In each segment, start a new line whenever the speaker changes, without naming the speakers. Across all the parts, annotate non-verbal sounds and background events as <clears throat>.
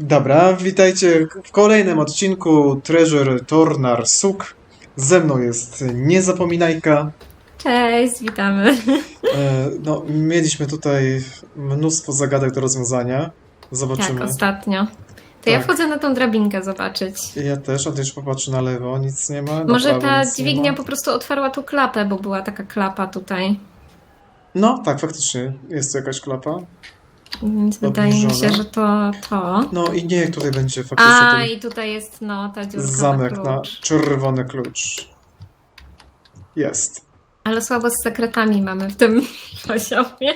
Dobra, witajcie w kolejnym odcinku Treasure Tornar Suk. Ze mną jest Niezapominajka.
Cześć, witamy.
E, No, mieliśmy tutaj mnóstwo zagadek do rozwiązania.
Tak,
Zobaczymy.
ostatnio. To ja
Tak.
wchodzę na tą drabinkę zobaczyć.
Ja też, a ty już popatrzy na lewo, nic nie ma. na
Może
prawo
ta
nic nie
dźwignia
ma.
po prostu otwarła tu klapę, bo była taka klapa tutaj.
No, tak, faktycznie. Jest tu jakaś klapa.
Więc wydaje mi się, że to to.
No i niech tutaj będzie faktycznie
A,
ten
i tutaj jest no ta dziurka
zamek
na
na
klucz.
czerwony klucz. Jest.
Ale słabo z sekretami mamy w tym <laughs> poziomie.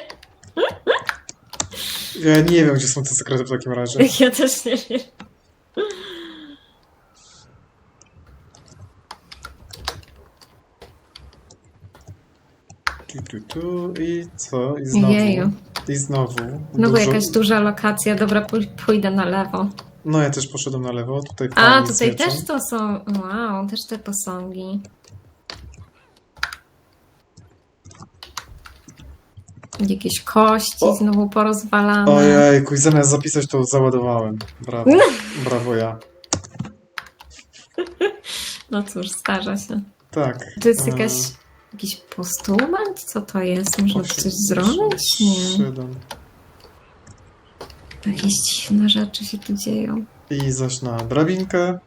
Ja nie wiem, gdzie są te sekrety w takim razie. <laughs>
Ja też nie wiem.
Tu, tu, tu i co? I znowu.
Jeju.
I znowu.
Znowu
Dużo-
jakaś duża lokacja. Dobra, pój- pójdę na lewo.
No ja też poszedłem na lewo. Tutaj
A, tutaj też to są. Wow, też te posągi. Jakieś kości
O.
znowu porozwalane.
Ojejku, i zamiast zapisać to załadowałem. Brawo. <laughs> Brawo ja.
No cóż, zdarza się.
Tak.
To jest
e,
jakaś, jakiś postulant? Co to jest? Można tu coś zrobić? Nie. Jakieś dziwne rzeczy się tu dzieją.
I zaś na drabinkę.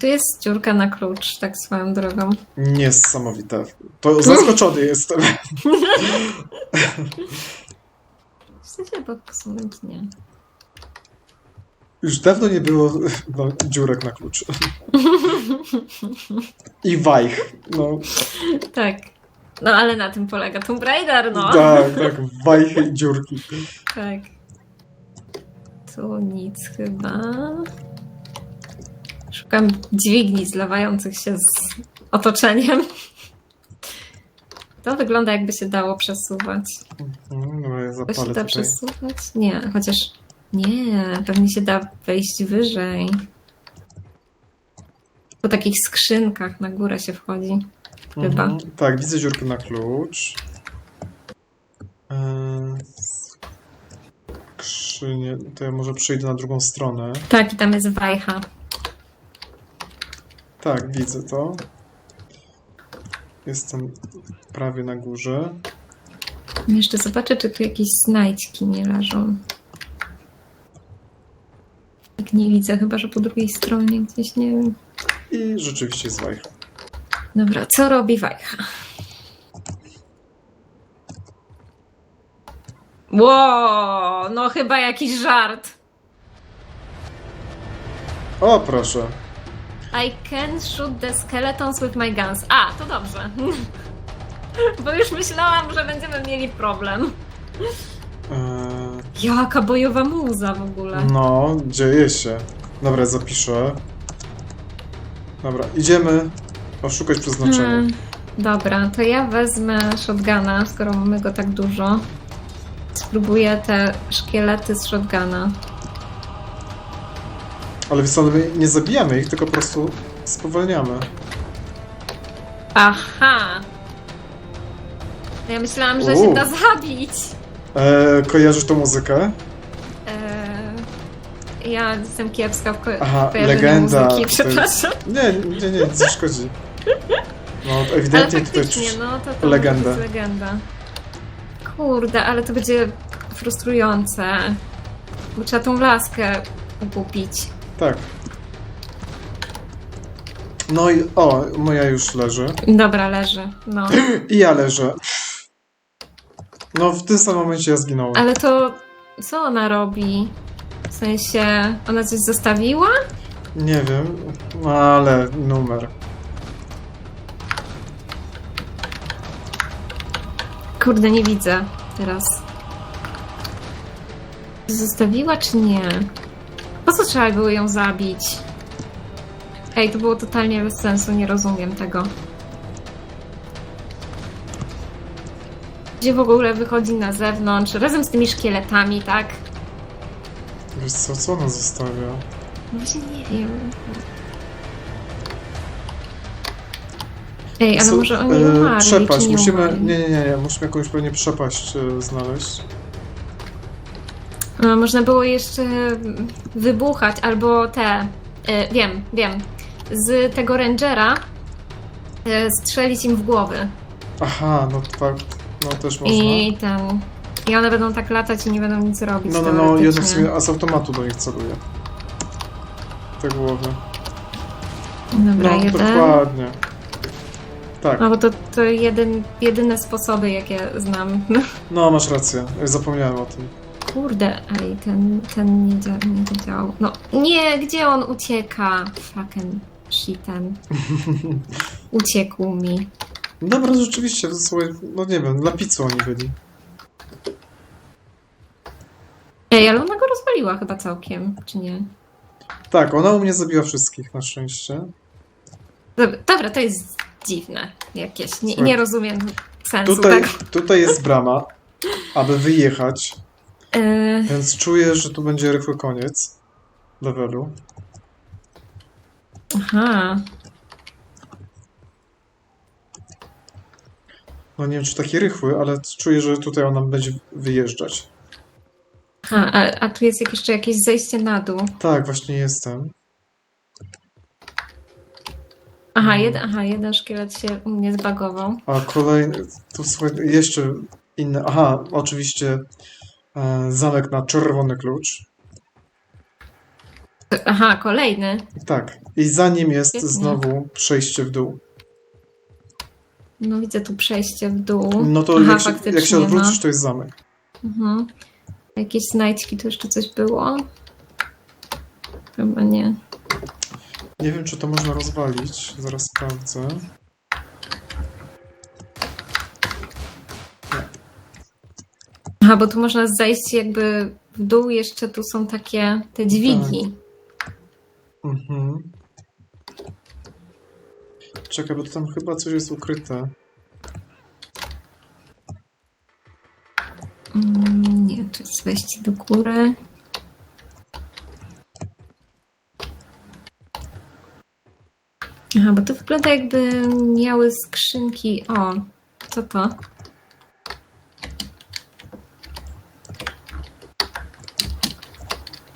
Tu jest dziurka na klucz, tak swoją drogą.
Niesamowite. To zaskoczony <laughs> jestem.
W sensie, bo posunąć nie.
Już dawno nie było no, dziurek na klucz. I wajch. No,
Tak. No ale na tym polega Tomb Raider, no.
tak, tak. Wajchy i dziurki.
Tak. Tu nic chyba. Szukam dźwigni zlewających się z otoczeniem. To wygląda jakby się dało przesuwać.
Mm, Dobra, ja
To się
zapalę
da
tutaj.
przesuwać? Nie, chociaż nie, pewnie się da wejść wyżej. Po takich skrzynkach na górę się wchodzi. Chyba.
Mhm. Tak, widzę dziurkę na klucz. Eee, Skrzynie. To ja może przejdę na drugą stronę.
Tak, i tam jest wajcha.
Tak, widzę to. Jestem prawie na górze.
Jeszcze zobaczę, czy tu jakieś znajdźki nie leżą. Tak nie widzę, chyba że po drugiej stronie gdzieś, nie wiem.
I rzeczywiście jest wajcha.
Dobra, co robi wajcha? Ło, no chyba jakiś żart.
O, proszę.
I can shoot the skeletons with my guns. A, to dobrze. <laughs> Bo już myślałam, że będziemy mieli problem.
Eee,
Jaka bojowa muza w ogóle.
no, dzieje się. Dobra, zapiszę. Dobra, idziemy oszukać przeznaczenie.
Hmm, dobra, to ja wezmę shotguna, skoro mamy go tak dużo. Spróbuję te szkielety z shotguna.
Ale wiesz co, my nie zabijamy ich, tylko po prostu spowalniamy.
Aha! No Ja myślałam, że
U.
się da zabić.
Eee, kojarzysz tą muzykę?
Eee, ja jestem kiepska w, ko-
Aha,
kojarzeniu
legenda
muzyki,
to
przepraszam.
Nie, nie, nie, nic nie szkodzi. No,
Ale
ewidentnie tutaj
faktycznie,
czuć
no to, to
legendę.
jest legenda. Kurde, ale to będzie frustrujące. Bo trzeba tą laskę ukupić.
Tak. No i o, moja już leży.
Dobra, leży. No. <clears throat>
I ja leżę. No, w tym samym momencie ja zginąłem.
Ale to co ona robi? W sensie, ona coś zostawiła?
Nie wiem, ale numer.
Kurde, nie widzę teraz. Zostawiła czy nie? Po co trzeba było ją zabić? Ej, to było totalnie bez sensu, nie rozumiem tego. Gdzie w ogóle wychodzi na zewnątrz, razem z tymi szkieletami, tak?
Wiesz co, co ona zostawia?
No właśnie nie wiem. Ej, ale
Co-
może oni
e,
umarli,
Przepaść,
czy nie
musimy...
umarli?
Nie, nie, nie, nie, musimy jakąś pewnie przepaść e, znaleźć.
No, można było jeszcze wybuchać, albo te. e, wiem, wiem. Z tego rangera e, strzelić im w głowy.
Aha, no tak, no też można.
I ten. I one będą tak latać i nie będą nic robić.
No, no, no,
teoretycznie.
sumie a z automatu do nich celuje. Te głowy.
Dobra,
No,
jeden.
dokładnie. Tak,
No bo to, to jeden, jedyne sposoby, jakie znam. <laughs>
no masz rację, zapomniałem o tym.
Kurde, ej, ten, ten nie, dzia nie zadziałał. No, nie, gdzie on ucieka? Fucking shiten. <laughs> Uciekł mi.
Dobra, rzeczywiście, to słuchaj, no nie wiem, dla pizzy oni byli.
Ej, ale ona go rozwaliła chyba całkiem, czy nie?
Tak, ona u mnie zabiła wszystkich, na szczęście.
Dobra, dobra to jest dziwne jakieś. Nie, nie rozumiem sensu,
Tutaj,
tak?
tutaj jest brama, aby wyjechać,
E,
więc czuję, że tu będzie rychły koniec levelu.
aha.
No nie wiem, czy taki rychły, ale czuję, że tutaj ona będzie wyjeżdżać.
aha a, a tu jest jeszcze jakieś zejście na dół.
Tak, właśnie jestem.
Aha,
Mm.
jeden, aha, jeden szkielet się u mnie zbagował.
A kolejny, tu słuchaj, jeszcze inny, aha, oczywiście e, zamek na czerwony klucz.
Aha, kolejny.
Tak, i za nim jest
Świetnie.
znowu przejście w dół.
No widzę tu przejście w dół.
No to
Aha,
jak, się, jak się odwrócisz, to jest zamek.
Mhm. Jakieś znajdźki, tu jeszcze coś było? Chyba nie.
Nie wiem, czy to można rozwalić, zaraz sprawdzę.
Aha, bo tu można zejść jakby w dół, jeszcze tu są takie te dźwigi.
Mhm. Czekaj, bo tam chyba coś jest ukryte.
Mm, nie, to jest wejście do góry. Aha, bo to wygląda jakby miały skrzynki. O, co to?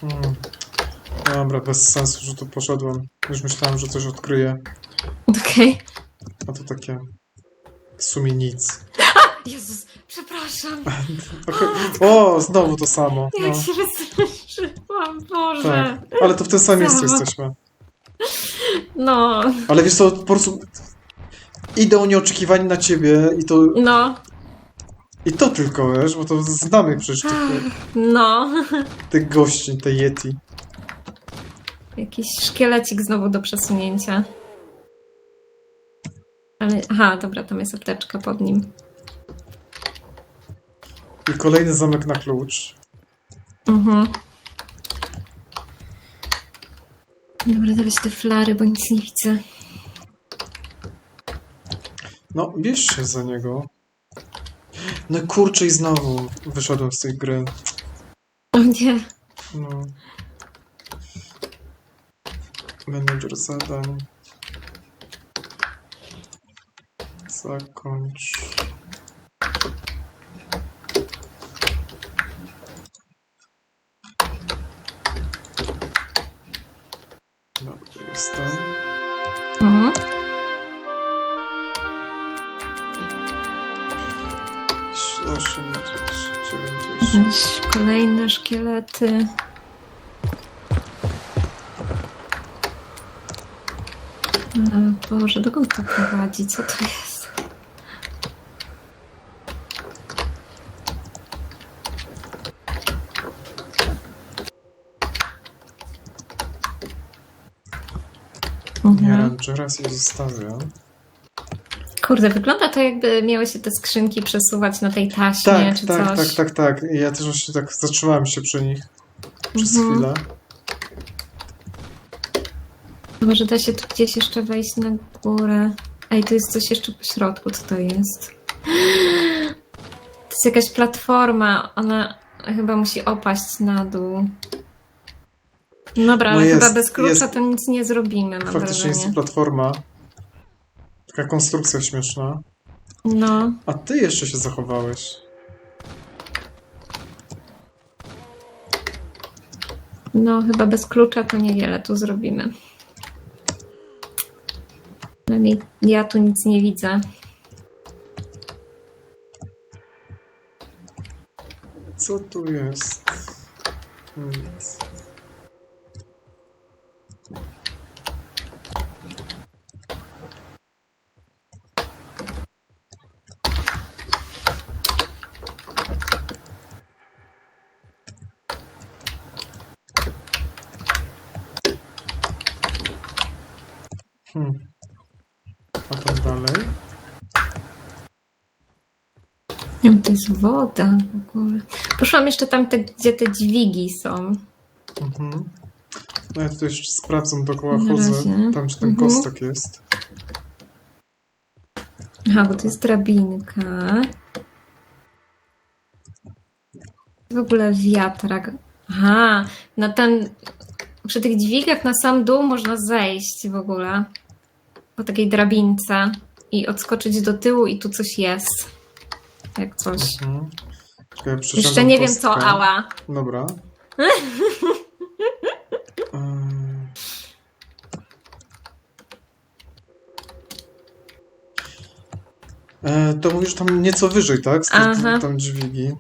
Hmm. Dobra, bez sensu, że tu poszedłem. Już myślałem, że coś odkryję,
Okej.
a to takie w sumie nic.
Jezus, przepraszam. <laughs>
O, znowu to samo.
Jak
No,
się wystraszyłam, Boże.
tak. Ale to w tym samym miejscu
Samo.
jesteśmy.
No,
Ale wiesz co, po prostu idą nieoczekiwani na ciebie i to,
no,
i to tylko, wiesz, bo to znamy przecież tych,
no. <laughs>
tych gości, te Yeti.
Jakiś szkielecik znowu do przesunięcia. Ale, aha, dobra, tam jest apteczka pod nim.
I kolejny zamek na klucz.
Mhm. Dobra, dawać te flary, bo nic nie widzę.
No, bierz się za niego. No kurczę i znowu wyszedłem z tej gry.
O nie.
No. Manager zadań. Zakończ. Dobra, jestem.
Mhm.
8, 9,
Jakieś Kolejne szkielety. O Boże, dokąd to prowadzi? Co to jest?
Nie,
Mhm.
Rangera się zostawiam.
Kurde, wygląda to jakby miały się te skrzynki przesuwać na tej taśmie
Tak,
czy
tak,
coś.
tak, tak, tak. I Ja też właśnie tak zatrzymałem się przy nich przez
Mhm.
chwilę.
Może da się tu gdzieś jeszcze wejść na górę. Ej, tu jest coś jeszcze po środku, co to jest? <gasps> To jest jakaś platforma, ona chyba musi opaść na dół. Dobra,
No
ale
jest,
chyba bez klucza
jest.
to nic nie zrobimy, mam
Faktycznie jest
wrażenie.
to platforma. Taka konstrukcja śmieszna.
No,
A ty jeszcze się zachowałeś.
No, chyba bez klucza to niewiele tu zrobimy. Przynajmniej ja tu nic nie widzę.
Co tu jest? Nic. Hmm. A tam dalej?
Nie wiem, to jest woda w ogóle. Poszłam jeszcze tam, te, gdzie te dźwigi są.
Mhm. No ja tutaj jeszcze sprawdzam dookoła
Na
chodzę,
razie.
tam czy ten
Mhm.
kostek jest.
Aha, bo to jest drabinka. W ogóle wiatrak. Aha, na ten. Przy tych dźwigach na sam dół można zejść w ogóle. Po takiej drabince i odskoczyć do tyłu, i tu coś jest. Jak coś.
Mhm. Czekaj,
Jeszcze nie wiem co, ała.
Dobra. Ym. <laughs> E, to mówisz tam nieco wyżej, tak? Z tych
Aha.
tam dźwigi.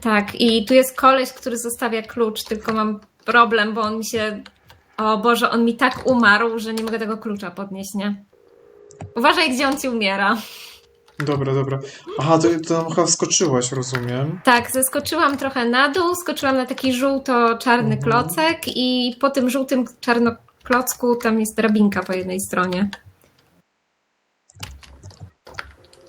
Tak, i tu jest koleś, który zostawia klucz, tylko mam problem, bo on mi się. O Boże, on mi tak umarł, że nie mogę tego klucza podnieść, nie? Uważaj, gdzie on ci umiera.
Dobra, dobra. Aha, to, to tam chyba wskoczyłaś, rozumiem.
Tak, zeskoczyłam trochę na dół, skoczyłam na taki żółto-czarny
Mhm.
klocek i po tym żółtym czarnoklocku tam jest drabinka po jednej stronie.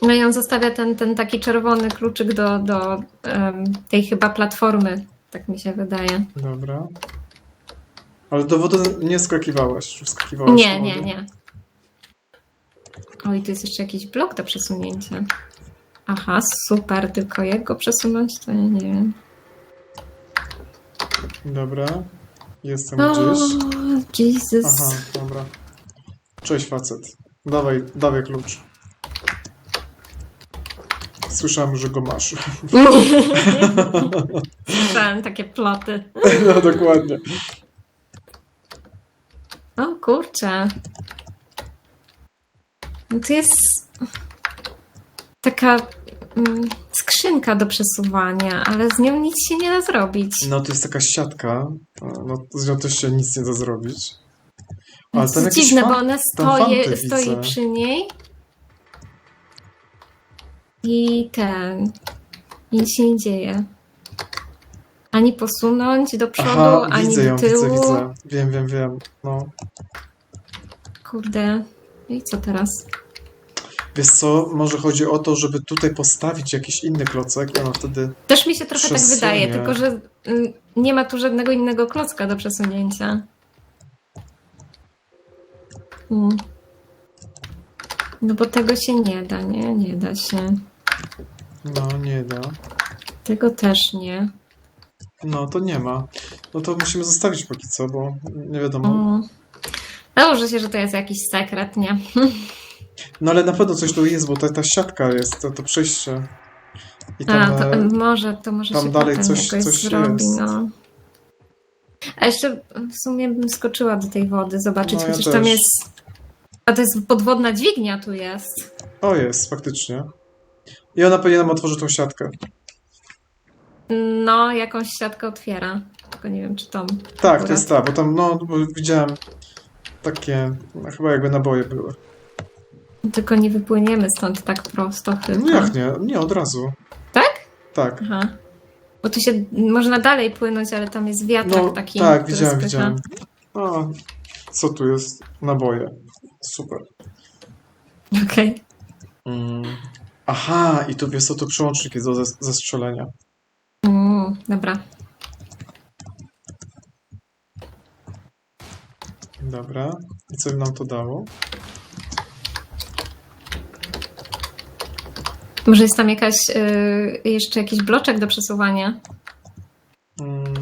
No i on zostawia ten, ten taki czerwony kluczyk do, do em, tej chyba platformy, tak mi się wydaje.
Dobra. Ale do wody nie skakiwałaś? Wskakiwałaś
Nie, nie, nie. Oj, tu jest jeszcze jakiś blok do przesunięcia. Aha, super, tylko jak go przesunąć, to ja nie wiem.
Dobra. Jestem
O,
gdzieś.
Jesus.
Aha, dobra. Cześć facet. Dawaj, dawaj klucz. Słyszałem, że go masz. <laughs>
Słyszałem takie ploty. <laughs>
No dokładnie.
O kurczę. No to jest taka mm, skrzynka do przesuwania, ale z nią nic się nie da zrobić.
No to jest taka siatka. No z nią też się nic nie da zrobić.
To
Ale tam
jest dziwne, bo ona stoi, stoi przy niej i ten. I nic się nie dzieje. Ani posunąć do przodu,
Aha,
ani
widzę
do
ją,
tyłu.
widzę, widzę. Wiem, wiem, wiem. No.
Kurde. No I co teraz?
Wiesz co, może chodzi o to, żeby tutaj postawić jakiś inny klocek i ona wtedy...
Też mi się trochę tak wydaje, tylko że mm, nie ma tu żadnego innego klocka do przesunięcia. Mm. No bo tego się nie da, nie? Nie da się.
No, nie da.
Tego też nie.
No, to nie ma. No to musimy zostawić póki co, bo nie wiadomo.
Mm. Założę się, że to jest jakiś sekret, nie?
No ale na pewno coś tu jest, bo ta, ta siatka jest, to, to przejście. I
A,
tam,
to
e,
może, to może
tam
się
dalej
potem
coś-
jakoś
coś
zrobi,
jest.
no. A jeszcze w sumie bym skoczyła do tej wody, zobaczyć,
No, ja
chociaż
też.
tam jest... A to jest podwodna dźwignia tu jest.
O, jest, faktycznie. I ona pewnie nam otworzy tą siatkę.
No, jakąś siatkę otwiera. Tylko nie wiem, czy tą.
Tak, to jest ta, bo tam, no, bo widziałem takie, no, chyba jakby naboje były.
Tylko nie wypłyniemy stąd tak prosto chyba.
No jak nie? Nie, od razu.
Tak?
Tak.
Aha. Bo tu się można dalej płynąć, ale tam jest wiatrak
No,
taki.
tak,
który
widziałem,
spycha.
widziałem. A, co tu jest? Naboje. Super.
Okej.
Mm. Aha, i tu wiesz co, to przełącznik jest do zes- zestrzelenia.
Mm, dobra.
Dobra. I co nam to dało?
Może jest tam jakaś, y, jeszcze jakiś bloczek do przesuwania?
Mm,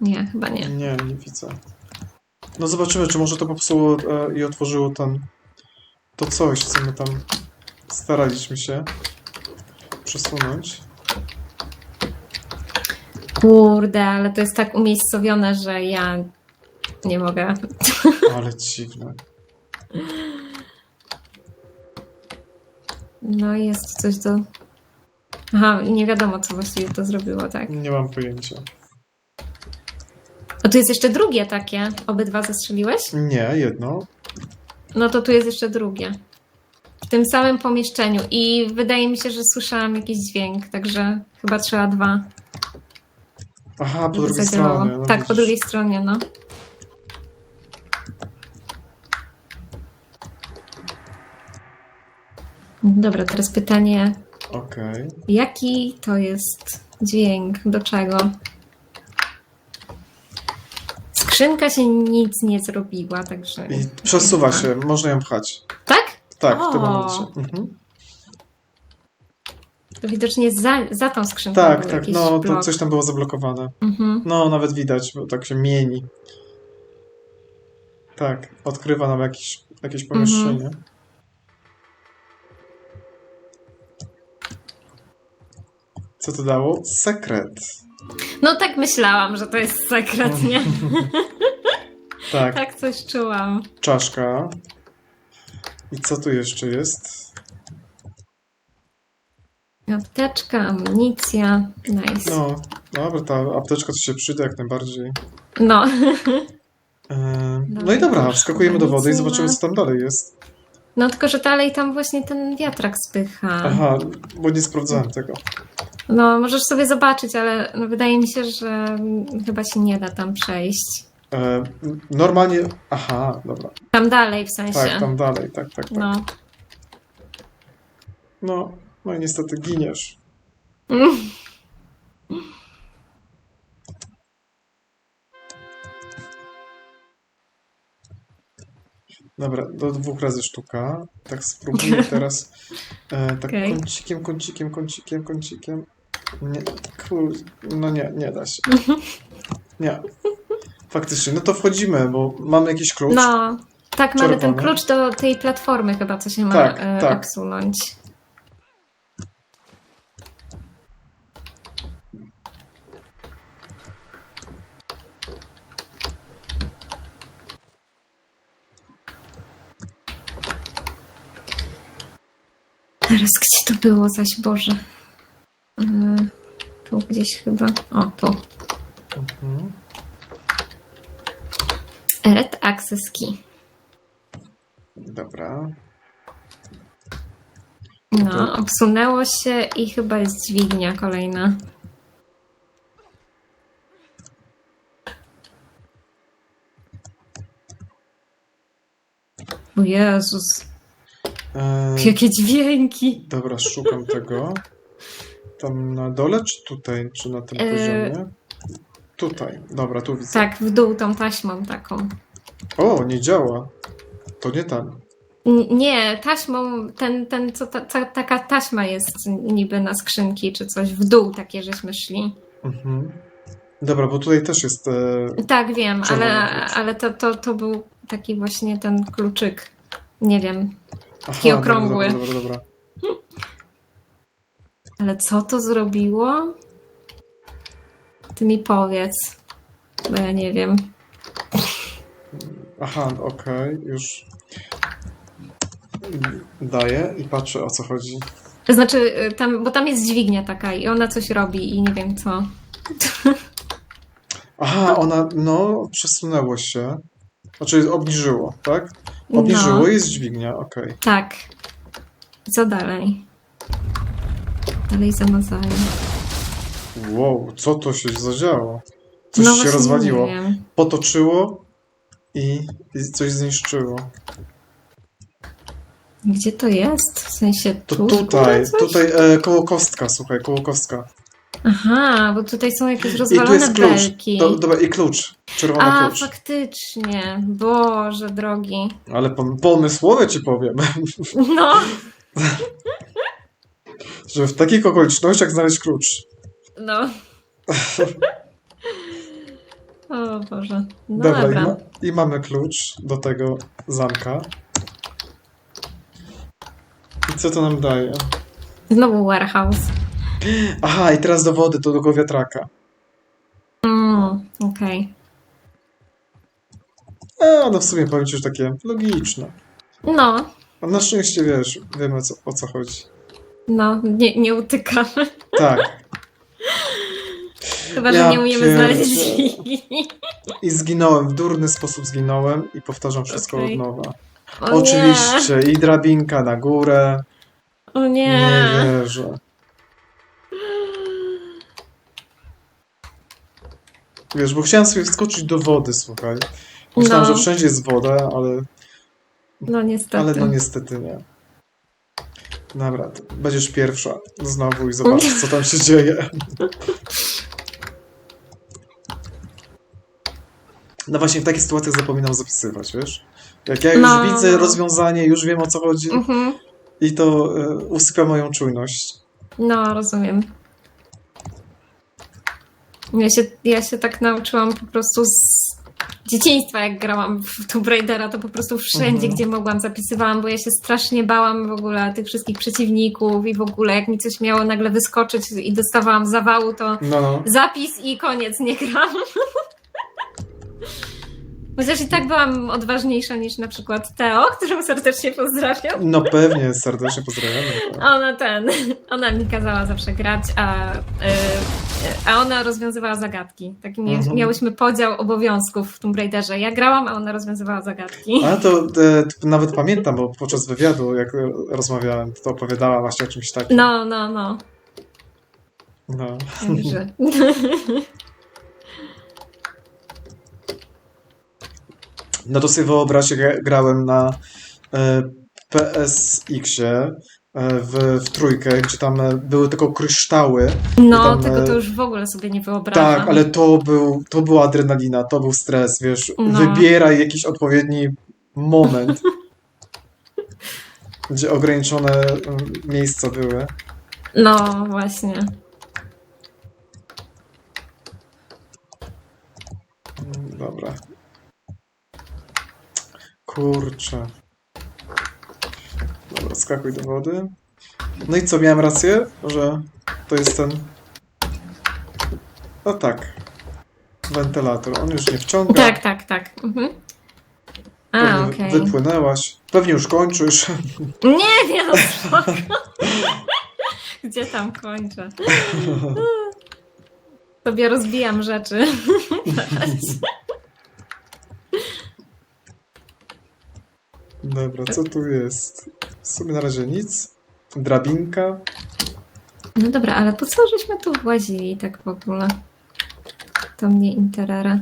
Nie, chyba nie.
nie, nie widzę. No zobaczymy, czy może to popsuło e, i otworzyło ten... To coś, co my tam staraliśmy się przesunąć.
Kurde, ale to jest tak umiejscowione, że ja nie mogę. <laughs>
Ale dziwne.
No i jest coś do... Aha, nie wiadomo, co właściwie to zrobiło, tak?
Nie mam pojęcia.
A tu jest jeszcze drugie takie. Obydwa zestrzeliłeś?
Nie, jedno.
No to tu jest jeszcze drugie. W tym samym pomieszczeniu. I wydaje mi się, że słyszałam jakiś dźwięk, także chyba trzeba dwa.
Aha, po drugiej stronie. No
tak, po
widzisz.
drugiej stronie, no. Dobra, teraz pytanie,
Okej.
jaki to jest dźwięk, do czego? Skrzynka się nic nie zrobiła, także...
I przesuwa się, można ją pchać.
Tak?
Tak, w tym
O.
momencie. Mhm.
To widocznie za, za tą skrzynką
Tak, tak, no to
blok.
coś tam było zablokowane.
Mhm.
No, nawet widać, bo tak się mieni. Tak, odkrywa nam jakieś, jakieś pomieszczenie. Co to dało? Sekret.
No tak myślałam, że to jest sekret, nie? <laughs>
Tak,
Tak coś czułam.
czaszka. I co tu jeszcze jest?
Apteczka, amunicja, nice.
No, dobra, ta apteczka to się przyda jak najbardziej.
No.
Ehm, no
Dobra,
i dobra, wskakujemy do wody i zobaczymy, co tam dalej jest.
No tylko, że dalej tam właśnie ten wiatrak spycha.
Aha, bo nie sprawdzałem tego.
No, możesz sobie zobaczyć, ale no, wydaje mi się, że chyba się nie da tam przejść.
E, normalnie. Aha, dobra.
Tam dalej w sensie.
Tak, tam dalej, tak, tak, tak.
No.
No, no i niestety giniesz. Dobra, do dwóch razy sztuka. Tak spróbuję <laughs> teraz. E, tak
Okej.
kącikiem, kącikiem, kącikiem, kącikiem. Nie. No nie, nie da się. <laughs> Nie. Faktycznie, no to wchodzimy, bo mamy jakiś klucz.
No. Tak, mamy ten klucz do tej platformy chyba, co się ma
Tak,
e,
tak.
odsunąć. To było zaś, Boże? E, Tu gdzieś chyba. O, tu.
Mhm.
Red Access Key.
Dobra.
No, obsunęło się i chyba jest dźwignia kolejna. O Jezus,
E,
jakie dźwięki!
dobra, szukam tego. Tam na dole, czy tutaj, czy na tym
E,
poziomie? Tutaj. Dobra, tu widzę.
Tak, w dół tą taśmą taką.
O, nie działa. To nie tam.
N- Nie, taśmą, ten, ten co ta, ta, taka taśma jest niby na skrzynki czy coś, w dół takie żeśmy szli.
Mhm. Dobra, bo tutaj też jest. E,
Tak, wiem,
Czerwony
ale,
klucz.
ale to, to, to był taki właśnie ten kluczyk. Nie wiem, Taki
dobra,
okrągły.
Dobra, dobra, dobra.
Ale co to zrobiło? Ty mi powiedz, bo ja nie wiem.
Aha, okej, już. Daję i patrzę o co chodzi.
Znaczy, y, tam, bo tam jest dźwignia taka i ona coś robi i nie wiem co.
Aha, ona, no, przesunęło się. Znaczy obniżyło, tak? Obniżyło
No,
i jest dźwignia, okej.
tak. Co dalej? Dalej zamazali.
Wow, co to się zadziało? Coś
no
się rozwaliło. Potoczyło i, i coś zniszczyło.
Gdzie to jest? W sensie
To
tu?
tutaj,
Coś?
tutaj e, koło kostka, słuchaj, koło kostka.
Aha, bo tutaj są jakieś
I tu
rozwalone
jest klucz.
belki.
To, dobra, i klucz. Czerwony
A,
klucz.
faktycznie. Boże drogi.
Ale pom- pomysłowe ci powiem,
No, <laughs>
że w takich okolicznościach znaleźć klucz.
no. <laughs> O Boże. No
Dobra,
dobra.
I, ma, i mamy klucz do tego zamka. I co to nam daje?
Znowu warehouse.
Aha, i teraz do wody, to do tego wiatraka.
Okej.
A, no w sumie powiem ci, że takie logiczne.
No,
A na szczęście wiesz, wiemy o co, o co chodzi.
no, nie, nie utykamy.
Tak. <laughs>
Chyba, że
Ja
nie umiemy
pierdzie-
znaleźć.
I zginąłem, w durny sposób zginąłem i powtarzam wszystko
Okej.
od nowa.
O
Oczywiście, i drabinka na górę.
Nie. O
Nie
nie.
wierzę. Wiesz, bo chciałem sobie wskoczyć do wody, słuchaj. Myślałem,
No.
że wszędzie jest woda, ale,
No niestety.
ale no niestety nie. Dobra, będziesz pierwsza znowu i zobaczysz, co tam się dzieje. No właśnie, w takich sytuacjach zapominam zapisywać, wiesz? Jak ja już
No,
widzę
no.
rozwiązanie, już wiem o co chodzi
Mhm.
i to e, usypia moją czujność.
No, rozumiem. Ja się, ja się tak nauczyłam po prostu z dzieciństwa, jak grałam w Tomb Raidera, to po prostu wszędzie,
Mhm.
gdzie mogłam, zapisywałam, bo ja się strasznie bałam w ogóle tych wszystkich przeciwników i w ogóle jak mi coś miało nagle wyskoczyć i dostawałam zawału, to
No, no.
zapis i koniec, nie gram. <laughs> Chociaż i tak byłam odważniejsza niż na przykład Teo, którą serdecznie pozdrawiam.
No pewnie, serdecznie pozdrawiamy.
Ona ten, ona mi kazała zawsze grać, a, y, a ona rozwiązywała zagadki. Taki
Mhm.
miałyśmy podział obowiązków w Tomb Raiderze. Ja grałam, a ona rozwiązywała zagadki.
Ale to e, nawet pamiętam, bo podczas wywiadu, jak e, rozmawiałem, to opowiadała właśnie o czymś takim.
No, no, no.
No.
Także. <laughs>
No to sobie wyobraź, jak ja grałem na e, PSX-ie e, w, w trójkę, gdzie tam e, były tylko kryształy.
No,
tam,
tego
e,
to już w ogóle sobie nie wyobrażam.
Tak, ale to był, to była adrenalina, to był stres, wiesz.
No.
Wybieraj jakiś odpowiedni moment, <laughs> gdzie ograniczone e, miejsca były.
No, właśnie.
Mm, Dobra. Kurczę. Dobra, skakuj do wody. No i co, miałem rację, że to jest ten... No tak. Wentylator. On już nie wciąga.
Tak, tak, tak. Mhm. A,
Pewnie
okej.
Wypłynęłaś. Pewnie już kończysz.
Nie, nie, no spoko. <laughs> Gdzie tam kończę? <laughs> Sobie rozbijam rzeczy. <laughs>
Dobra, co tu jest? W sumie na razie nic. Drabinka.
No dobra, ale po co żeśmy tu włazili tak w ogóle? To mnie interera.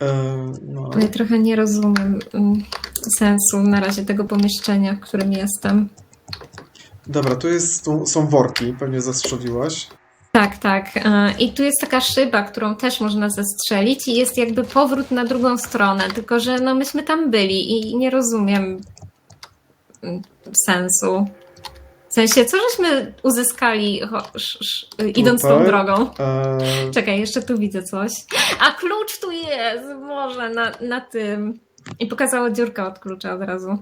E, no.
Ja trochę nie rozumiem mm, sensu na razie tego pomieszczenia, w którym jestem.
Dobra, tu jest, tu są worki, pewnie zastrzeliłaś.
Tak, tak. e, I tu jest taka szyba, którą też można zestrzelić i jest jakby powrót na drugą stronę, tylko że no myśmy tam byli i nie rozumiem mm, sensu. W sensie, co żeśmy uzyskali idąc tą drogą?
E,
Czekaj, jeszcze tu widzę coś. A klucz tu jest! Może na, na tym. I pokazało dziurkę od klucza od razu.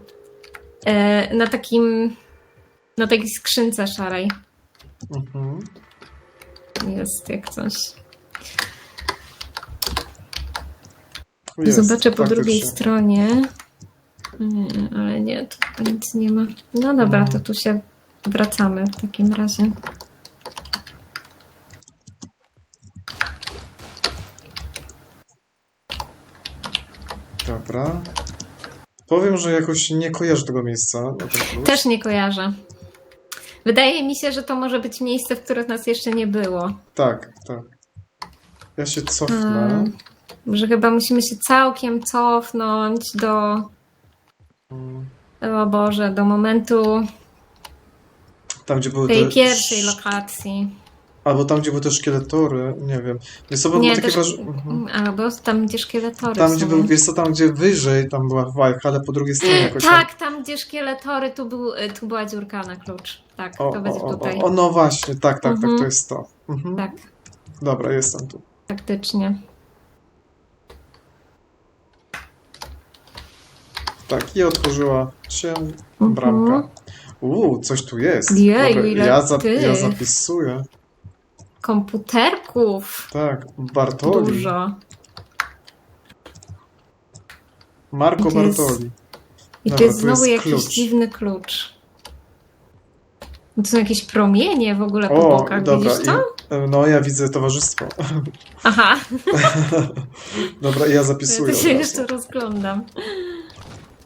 E, na takim. Na takiej skrzynce szarej
mhm.
Jest jak coś.
Jest,
Zobaczę po
faktycznie.
drugiej stronie. Nie, ale nie, tu nic nie ma. No dobra, to tu się wracamy w takim razie.
Dobra. Powiem, że jakoś nie kojarzę tego miejsca. na ten klucz.
Też nie kojarzę. Wydaje mi się, że to może być miejsce, w którym nas jeszcze nie było.
Tak, tak. Ja się cofnę.
Mm, Że chyba musimy się całkiem cofnąć do. O Boże, do momentu
Tam, gdzie były
tej
te...
pierwszej lokacji.
Albo tam, gdzie były te szkieletory, nie wiem. Co, bo było
Nie,
takie
też,
wrażenie... Mhm.
albo tam, gdzie szkieletory
Tam, gdzie był, wiesz co, tam, gdzie wyżej, tam była wajcha, ale po drugiej stronie <gasps> jakoś.
Tak, tam gdzie szkieletory, tu, był, tu była dziurka na klucz. Tak,
O,
to będzie
o,
tutaj.
o, o, no właśnie, tak, tak, tak,
Mhm.
to jest to. Mhm.
Tak,
Dobra, jestem tu.
faktycznie.
Tak, i otworzyła się
Mhm.
bramka. Uuu, coś tu jest.
Jeju,
Dobra, ja, zap- ja zapisuję.
Komputerków.
Tak, Bartoli.
Dużo.
Marco
I to jest-
Bartoli.
I
Dobra,
tu jest znowu
jest
jakiś
klucz.
dziwny klucz. To są jakieś promienie w ogóle po
O,
bokach,
dobra.
widzisz to?
I, no, ja widzę towarzystwo.
Aha, <laughs>
Dobra, ja
ja
zapisuję.
to
od
się jeszcze rozglądam.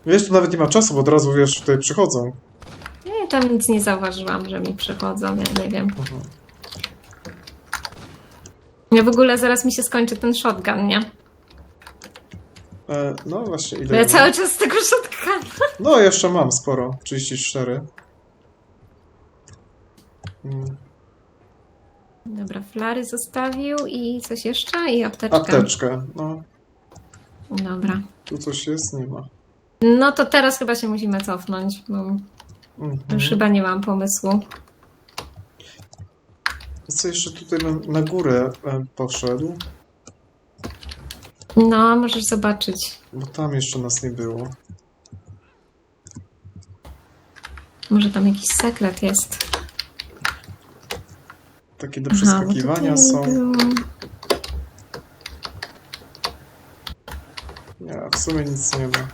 Wiesz, tu nawet nie ma czasu, bo od razu, wiesz, tutaj przychodzą.
Ja tam nic nie zauważyłam, że mi przychodzą, ja nie wiem.
Mhm.
Ja w ogóle zaraz mi się skończy ten shotgun, nie?
E, no właśnie,
Bo
ile
ja
ja
cały
mam?
czas z tego shotguna.
No, jeszcze mam sporo. 34. Mm,
Dobra, flary zostawił i coś jeszcze? I apteczka.
Apteczkę. No,
Dobra.
tu coś jest? Nie ma.
No to teraz chyba się musimy cofnąć, bo
Mhm.
już chyba nie mam pomysłu.
Co jeszcze tutaj na, na górę e, poszedł?
No, możesz zobaczyć.
Bo tam jeszcze nas nie było.
Może tam jakiś sekret jest.
Takie do
bo
przeskakiwania
tutaj
są.
było-
Nie, w sumie nic nie ma.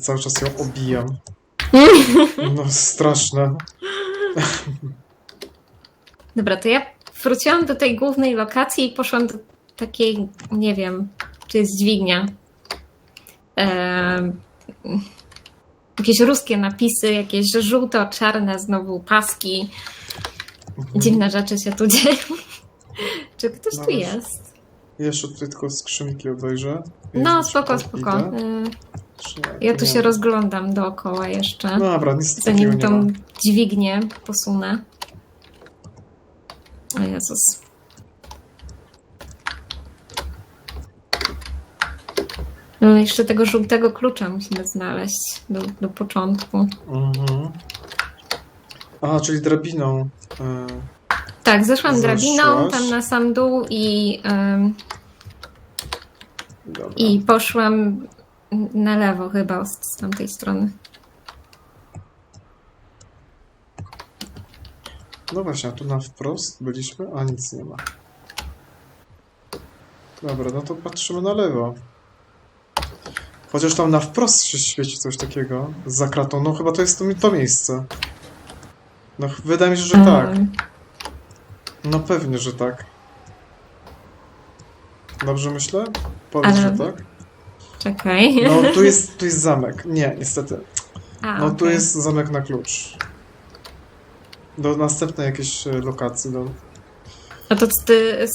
Cały czas ją obijam. <laughs> No straszne.
Dobra, to ja wróciłam do tej głównej lokacji i poszłam do takiej, nie wiem, czy jest dźwignia. Ehm, jakieś ruskie napisy, jakieś żółto-czarne znowu paski.
Mhm.
Dziwne rzeczy się tu <laughs> dzieją. Czy ktoś tu
Nawet-
jest?
Jeszcze tutaj tylko skrzynki obejrzę.
No, spoko, spoko.
idę? Nie?
Ja tu się rozglądam dookoła jeszcze.
Dobra, nic takiego
Zanim
ma.
tą dźwignię posunę. O Jezus. No jeszcze tego żółtego klucza musimy znaleźć do, do początku.
Mhm. A, czyli drabiną. E,
Tak, zeszłam
Zeszłaś?
drabiną tam na sam dół i,
dobra.
i poszłam na lewo chyba z, z tamtej strony.
No właśnie, a tu na wprost byliśmy, a nic nie ma. Dobra, no to patrzymy na lewo. Chociaż tam na wprost się świeci coś takiego za kratą. No chyba to jest to, to miejsce. No wydaje mi się, że tak. No pewnie, że tak. Dobrze myślę? Powiedz,
Ale-
że tak.
Czekaj.
No <laughs> tu jest, tu jest zamek. Nie, niestety.
A,
No tu jest zamek na klucz. Do następnej jakiejś e, lokacji. Do...
A to ty,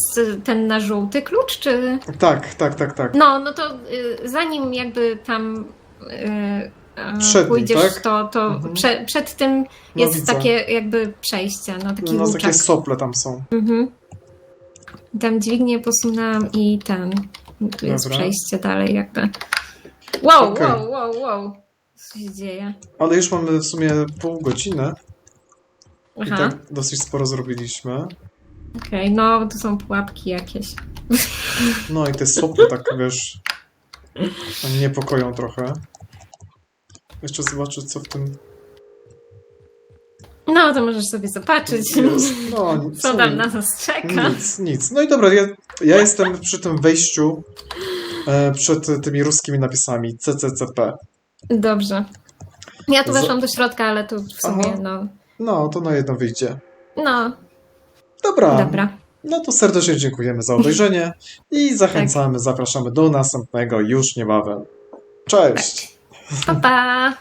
ten na żółty klucz, czy...
Tak, tak, tak, tak.
No, no to y, zanim jakby tam y,
Przed nim,
pójdziesz,
tak?
to, to
Mhm.
prze, przed tym
No
jest
widzę.
takie jakby przejście, no taki
No
łuczek.
takie sople tam są.
Mhm. Tam dźwignię posunęłam i ten. Tu jest
Dobra.
przejście dalej jakby. Wow,
Okej.
wow, wow, wow. Co się dzieje?
Ale już mamy w sumie pół godziny i
Aha,
tak dosyć sporo zrobiliśmy.
okej, no tu są pułapki jakieś.
No i te sople tak, wiesz, niepokoją trochę. Jeszcze zobaczę, co w tym
No to możesz sobie zobaczyć.
No, <laughs> nic,
co tam na nas czeka.
nic, nic. No i dobra, ja, ja jestem przy tym wejściu e, przed tymi ruskimi napisami CCCP.
Dobrze. Ja tu weszłam do środka, ale tu w sumie,
Aha.
no.
No, to na jedno wyjdzie.
No,
Dobra.
dobra.
No to serdecznie dziękujemy za obejrzenie i <laughs> zachęcamy, zapraszamy do następnego już niebawem. Cześć!
Pa, pa!